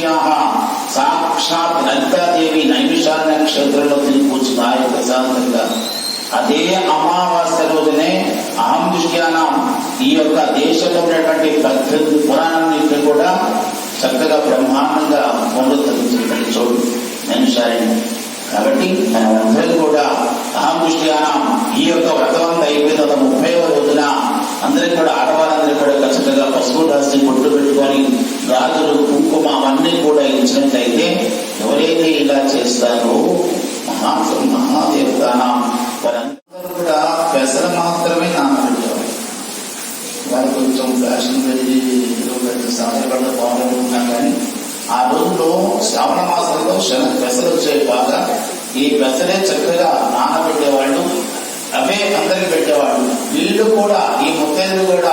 పుష్ట్యా సాక్షాత్ లలితాదేవి నైమిషాల క్షేత్రంలో తిరిగి కూర్చుంది. ఆయన ప్రశాంతంగా అదే అమావాస్య రోజునే అహం దృష్ట్యానం. ఈ యొక్క దేశంలో ఉన్నటువంటి పద్దెనిమిది పురాణాన్ని కూడా చక్కగా బ్రహ్మాండంగా పునరుద్ధరించినటువంటి చోటు నైమిషారణ్యం. కాబట్టి మనందరం కూడా అహం దృష్ట్యానం ఈ యొక్క వ్రతం అంతా అయిపోయిన తర్వాత ముప్పై రోజున అందరికి కూడా ఆడవాళ్ళందరూ కూడా చక్కగా పసుపు రాసి పొట్టు పెట్టుకొని రాజులు కుంకుమ అవన్నీ కూడా ఇచ్చినట్లయితే ఎవరైతే ఇలా చేస్తారో మహా మహాదేవతానం? వారందరూ కూడా పెసర మాత్రమే నానబెట్టారు వారు కొంచెం ఫ్యాషన్ వెళ్ళి ఏదో పెద్ద సాధ్యపడ్డ కానీ ఆ రోజులో శ్రావణ మాసంలో శన పెసలు వచ్చే బాగా ఈ పెసరే చక్కగా నానబెట్టేవాళ్ళు అవే అందరికి పెట్టేవాళ్ళు. వీళ్ళు కూడా ఈ ముత్తైదులు కూడా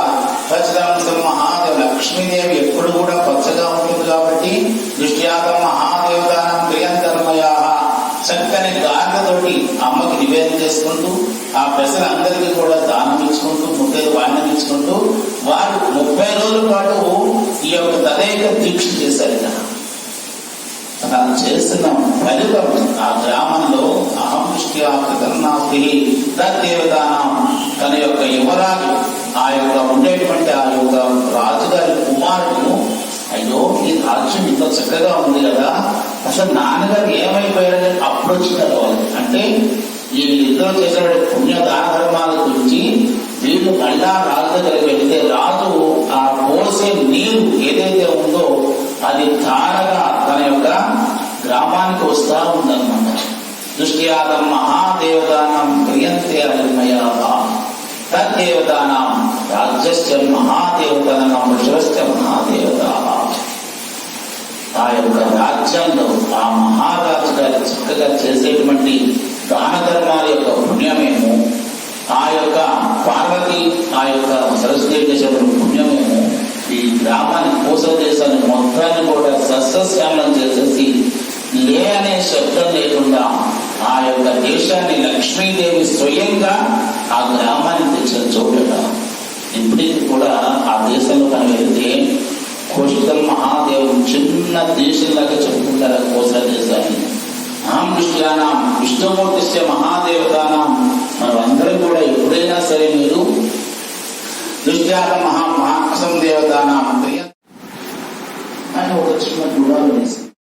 పచ్చదాంశం మహాదేవ లక్ష్మీదేవి ఎప్పుడు కూడా పచ్చగా ఉంటుంది కాబట్టి దృష్ట్యాగం మహాదేవదానం ప్రియంతర్మయా చక్కని గార్లతోటి అమ్మకి నివేదన చేసుకుంటూ ఆ పెసలు అందరికీ కూడా దానం ఇచ్చుకుంటూ ముత్తైదు వాణ్యం ఇచ్చుకుంటూ వారు ముప్పై రోజుల పాటు ఈ యొక్క తదేక దీక్ష చేశారు తను చేస్తున్న ఫలితం ఆ గ్రామంలో అహం దృష్ట్యా కృతన్నాస్తి దేవతానం తన యొక్క యువరాజు ఆ యొక్క ఉండేటువంటి ఆ యొక్క రాజుగారి కుమారుడు అయ్యో ఈ రాజ్యం చక్కగా ఉంది కదా. అసలు నాన్నగారు ఏమైపోయారని అప్పుడు వచ్చినారు అంటే ఈ ఇద్దరు పుణ్య దాన ధర్మాల గురించి వీళ్ళు మళ్ళా రాజు దగ్గరికి వెళితే రాజు ఆ పోసే నీరు ఏదైతే ఉందో అది తానగా తన యొక్క గ్రామానికి వస్తా ఉందన్నమాట. దృష్ట్యాతం మహాదేవతానం క్రియంతే అనిమయా తద్దేవతానం రాజ్యస్య మహాదేవతానం ఋషవస్య మహాదేవతా ఆ యొక్క రాజ్యంలో ఆ మహారాజు గారు చక్కగా చేసేటువంటి దాన ధర్మాల యొక్క పుణ్యమేమో ఆ యొక్క పార్వతి ఆ యొక్క సరస్వతి చేసేటువంటి పుణ్యమేమో ఈ గ్రామాన్ని కోసల దేశాన్ని మొత్తాన్ని కూడా సస్యశ్యామలం చేసేసి లే అనే శబ్దం లేకుండా ఆ యొక్క దేశాన్ని లక్ష్మీదేవి స్వయంగా ఆ గ్రామాన్ని తెచ్చిన చోటట ఇప్పటికి కూడా ఆ దేశంలో మనం వెళ్తే కోశితం మహాదేవుడు చిన్న దేశంలాగా చెప్పుకుంటారు కోసల దేశాన్ని. అహం విష్ణుయానాం విష్ణుమూర్తిస్య మహాదేవతానాం. మనం అందరం కూడా ఎప్పుడైనా సరే మీరు దృష్ట్యాత మహా మహాసం దేవతానాం. ప్రియ అని ఒక చిన్న గుడాలు వేసి